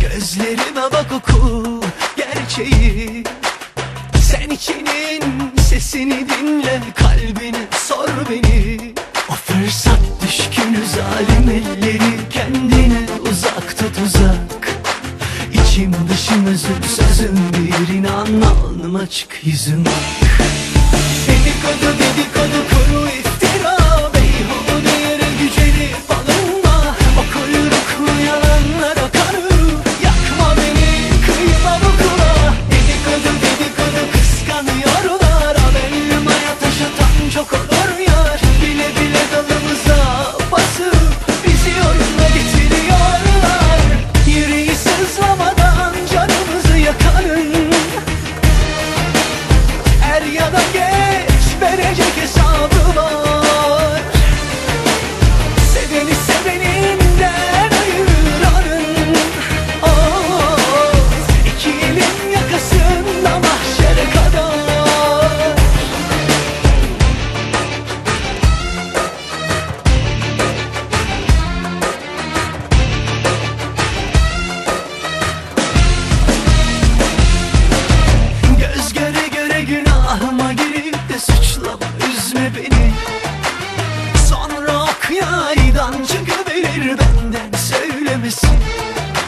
Gözlerime bak oku gerçeği. Sen içinin sesini dinle Kalbine sor beni. O fırsat düşkünü zalim elleri Kendine uzak tut uzak. İçim dışım özüm sözüm bir inan Alnım açık yüzüm. Ak Dedikodu dedikodu bir benden söylemesin.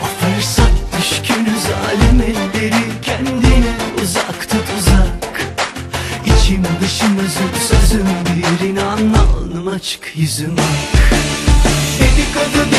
O fırsat düşkünü zalim elleri kendine uzak tut uzak İçim dışım özüm sözüm bir inan alnım açık yüzüm. Ak Dedikodu